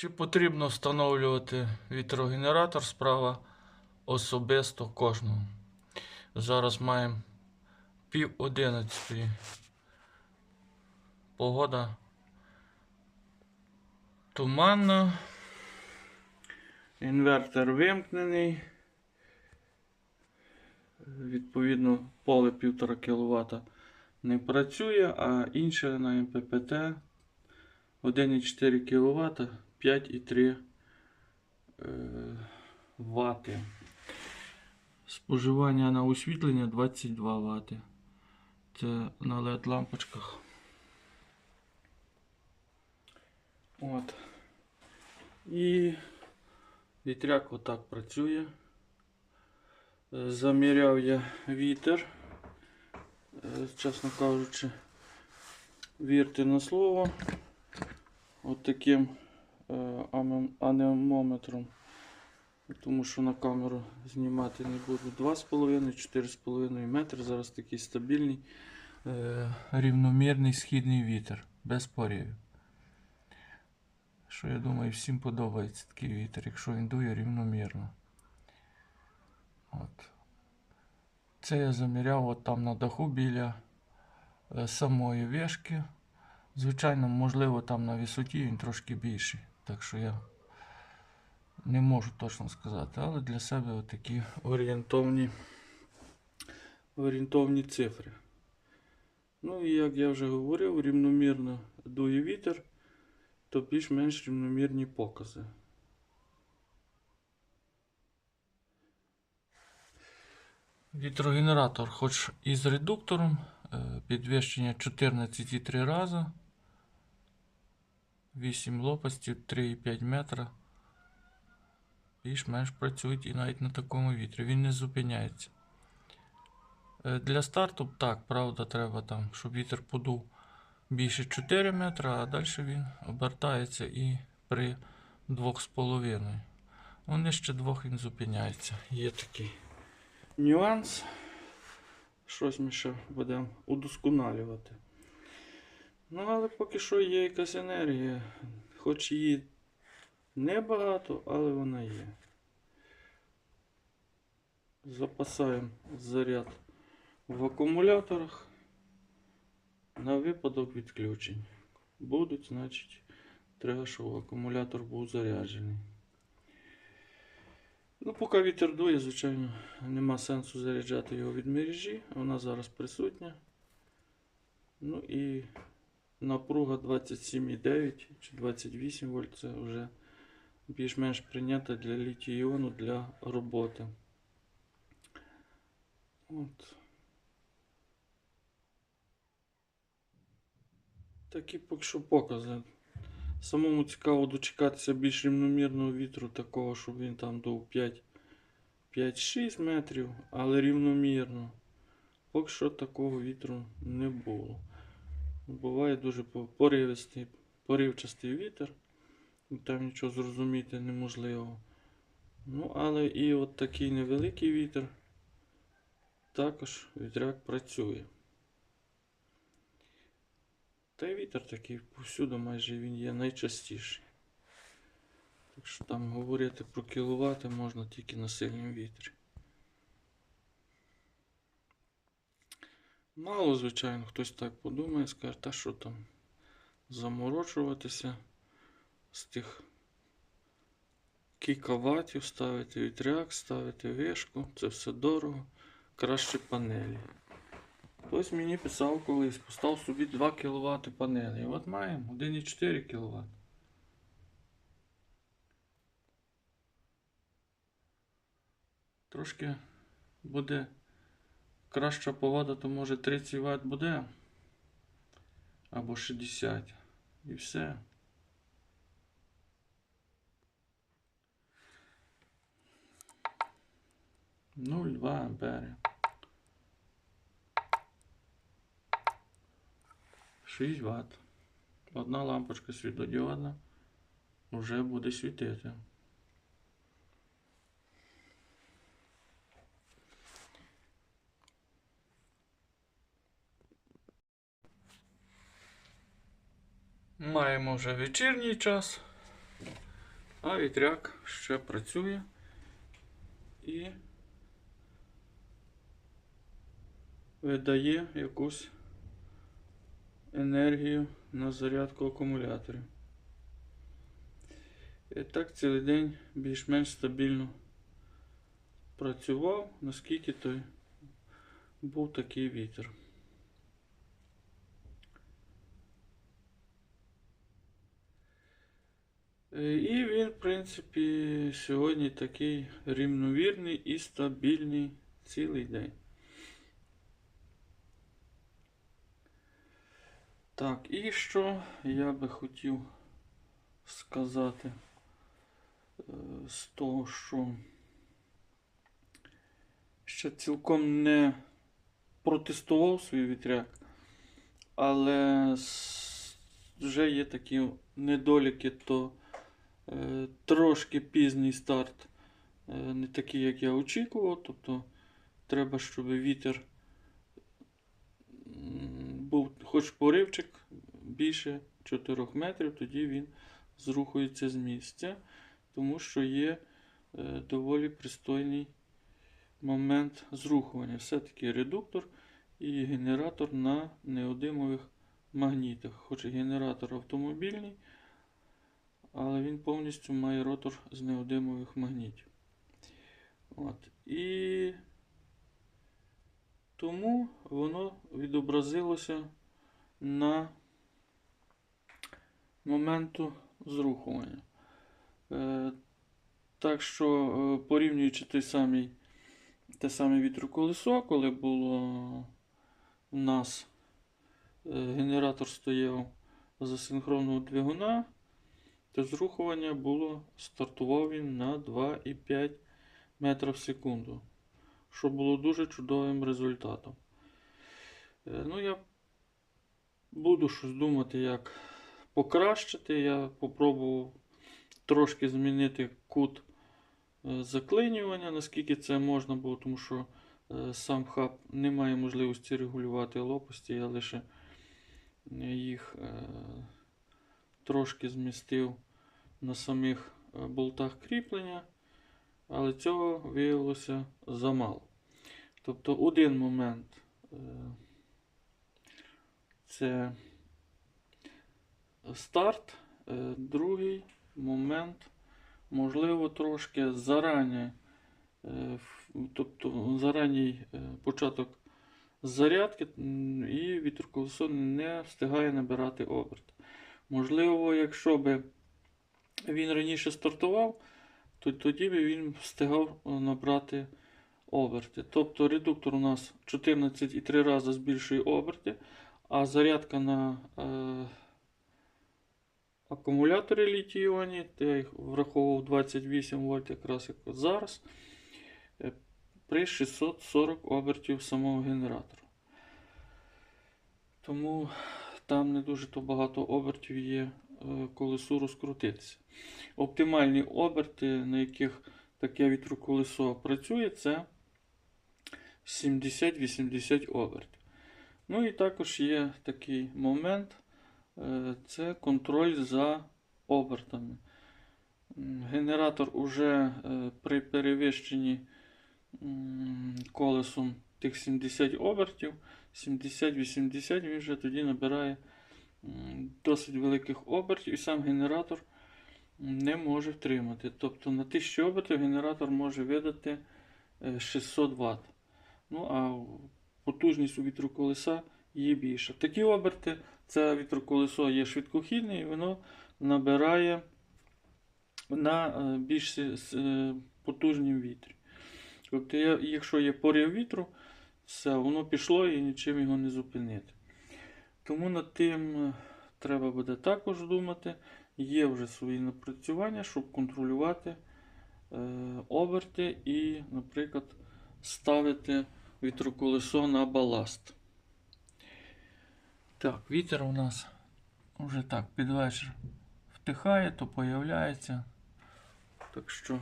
Чи потрібно встановлювати вітрогенератор справа особисто кожному? Зараз маємо пів одинадцятої. Погода туманна. Інвертор вимкнений. Відповідно, поле 1,5 кВт не працює, а інше на МППТ 1,4 кВт 5,3 е, Вт. Споживання на освітлення 22 Вт. Це на LED лампочках. От. І вітряк отак працює. Е, Заміряв я вітер. Е, Чесно кажучи, вірте на слово. От таким анемометром. Тому що на камеру знімати не буду 2,5-4,5 метри. Зараз такий стабільний, е, рівномірний східний вітер, без поривів. Що я думаю, всім подобається такий вітер, якщо він дує рівномірно. От. Це я заміряв от там на даху біля е, самої вишки. Звичайно, можливо, там на висоті він трошки більший. Так що я не можу точно сказати, але для себе отакі орієнтовні, орієнтовні цифри. Ну і як я вже говорив, рівномірно дує вітер, то більш-менш рівномірні покази. Вітрогенератор, хоч і з редуктором, е, підвищення 14,3 рази, 8 лопастів, 3,5 метра. Більш-менш працюють і навіть на такому вітрі. Він не зупиняється. Е, Для старту так, правда, треба там, щоб вітер подув більше 4 метра, а далі він обертається і при 2,5. Ну, нижче 2 він зупиняється. Є такий нюанс. Щось ми ще будемо удосконалювати. Ну, але поки що є якась енергія. Хоч її небагато, але вона є. Запасаємо заряд в акумуляторах на випадок відключень. Будуть, значить, треба, щоб акумулятор був заряджений. Ну, поки вітер дує, звичайно, нема сенсу заряджати його від мережі. Вона зараз присутня. Ну і напруга 27,9 чи 28 вольт це вже більш-менш прийнята для літій-іону для роботи. От. Такі поки що покази. Самому цікаво дочекатися більш рівномірного вітру, такого, щоб він там дув 5 5-6 метрів, але рівномірно. Поки що такого вітру не було. Буває дуже по- поривистий, поривчастий вітер, там нічого зрозуміти неможливо. Ну, але і от такий невеликий вітер також вітряк працює. Та й вітер такий повсюди майже він є найчастіший. Так що там говорити про кіловати можна тільки на сильному вітрі. Мало, звичайно, хтось так подумає, скаже, та що там заморочуватися з тих кікаватів, ставити вітряк, ставити вишку, це все дорого, краще панелі. Хтось мені писав колись, постав собі 2 кВт панелі. І от маємо 1,4 кВт. Трошки буде краща погода, то може 30 Вт буде. Або 60. І все. Нуль два ампери. 6 Вт. Одна лампочка світлодіодна вже буде світити. Маємо вже вечірній час. А вітряк ще працює і видає якусь енергію на зарядку акумуляторів. І так цілий день більш-менш стабільно працював, наскільки той був такий вітер. І він, в принципі, сьогодні такий рівновірний і стабільний цілий день. Так, і що я би хотів сказати е, з того, що ще цілком не протестував свій вітряк, але вже є такі недоліки, то е, трошки пізній старт, е, не такий, як я очікував. Тобто треба, щоб вітер був хоч поривчик більше 4 метрів, тоді він зрухується з місця, тому що є е, доволі пристойний момент зрухування. Все-таки редуктор і генератор на неодимових магнітах. Хоч генератор автомобільний, але він повністю має ротор з неодимових магнітів. От. І тому воно відобразилося на моменту зрухування. Е, так що, е, порівнюючи той самий, те саме вітроколесо, коли було у нас е, генератор стояв за синхронного двигуна, то зрухування було, стартував він на 2,5 метра в секунду, що було дуже чудовим результатом. Е, Ну, я буду щось думати, як покращити. Я попробував трошки змінити кут е, заклинювання, наскільки це можна було, тому що е, сам хаб не має можливості регулювати лопасті, я лише їх трошки змістив на самих е, болтах кріплення, але цього виявилося замало. Тобто один момент е, це старт, е, другий момент, можливо, трошки зарані, тобто заранній початок зарядки і вітроколесо не встигає набирати оберт. Можливо, якщо би він раніше стартував, то тоді би він встигав е, набрати оберти. Тобто редуктор у нас 14,3 рази збільшує оберти, а зарядка на е, акумуляторі літій-іоні, я їх враховував 28 вольт якраз як зараз, е, при 640 обертів самого генератора. Тому там не дуже то багато обертів є е, колесу розкрутитися. Оптимальні оберти, на яких таке вітроколесо працює, це 70-80 обертів. Ну і також є такий момент, е, це контроль за обертами. Генератор уже е, при перевищенні колесом тих 70 обертів, 70-80 він вже тоді набирає досить великих обертів, і сам генератор не може втримати. Тобто на 1000 обертів генератор може видати е, 600 Вт. Ну, а потужність у вітроколеса є більша. Такі оберти, це вітроколесо є швидкохідне і воно набирає на е, більш е, потужнім вітрі. Тобто, якщо є порив вітру, все, воно пішло і нічим його не зупинити. Тому над тим е, треба буде також думати. Є вже свої напрацювання, щоб контролювати е, оберти і, наприклад, ставити вітроколесо на баласт. Так, вітер у нас вже так під вечір втихає, то появляється. Так що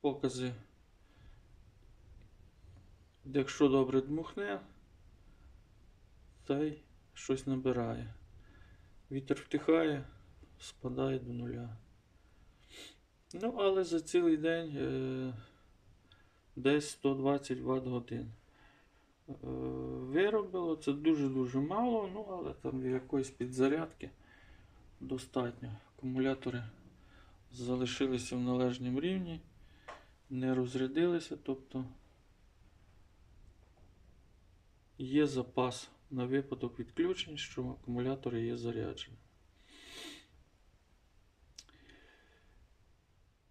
покази, якщо добре дмухне, та й щось набирає. Вітер втихає, спадає до нуля. Ну, але за цілий день е, десь 120 Вт годин. Е, виробило це дуже-дуже мало, ну але там якоїсь підзарядки достатньо. Акумулятори залишилися в належному рівні, не розрядилися, тобто є запас на випадок відключень, що акумулятори є заряджені.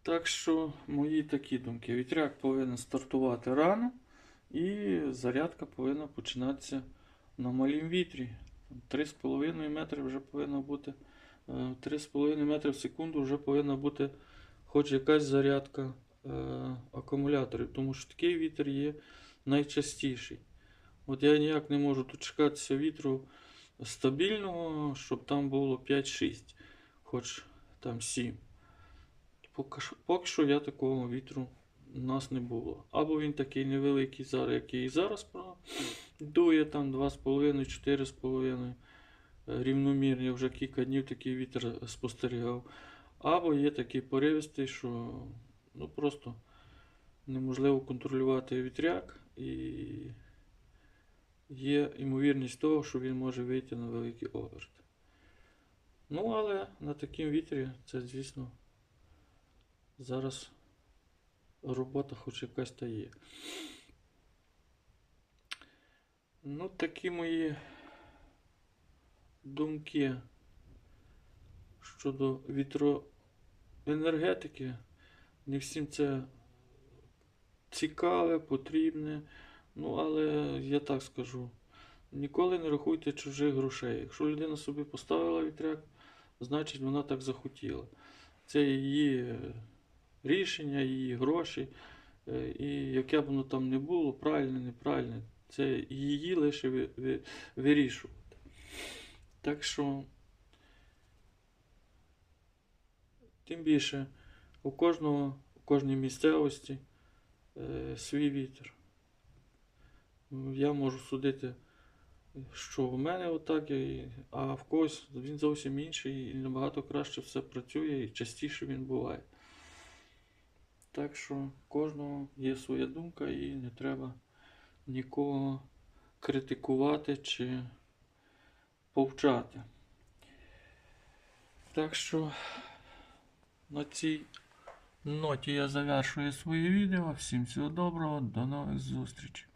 Так що мої такі думки. Вітряк повинен стартувати рано, і зарядка повинна починатися на малім вітрі. 3,5 метри вже повинна бути. е, 3,5 метри в секунду вже повинна бути хоч якась зарядка е, акумуляторів, тому що такий вітер є найчастіший. От я ніяк не можу дочекатися вітру стабільного, щоб там було 5-6, хоч там 7. Поки що, поки що я такого вітру у нас не було. Або він такий невеликий, зараз, який і зараз дує там 2,5-4,5 е, рівномірно. Вже кілька днів такий вітер спостерігав. Або є такий поривистий, що ну, просто неможливо контролювати вітряк і є ймовірність того, що він може вийти на великий оберт. Ну, але на такому вітрі це, звісно, зараз робота хоч якась та є. Ну, такі мої думки щодо вітроенергетики. Не всім це цікаве, потрібне. Ну, але я так скажу. Ніколи не рахуйте чужих грошей. Якщо людина собі поставила вітряк, значить вона так захотіла. Це її е, рішення, її гроші. Е, І яке б воно там не було, правильне, неправильне, це її лише ви- ви- вирішувати. Так що, тим більше, у кожного, у кожній місцевості е, свій вітер. Я можу судити, що в мене отак, а в когось він зовсім інший і набагато краще все працює і частіше він буває. Так що кожного є своя думка і не треба нікого критикувати чи повчати. Так що на цій ноті я завершую своє відео. Всім всього доброго, до нових зустрічей.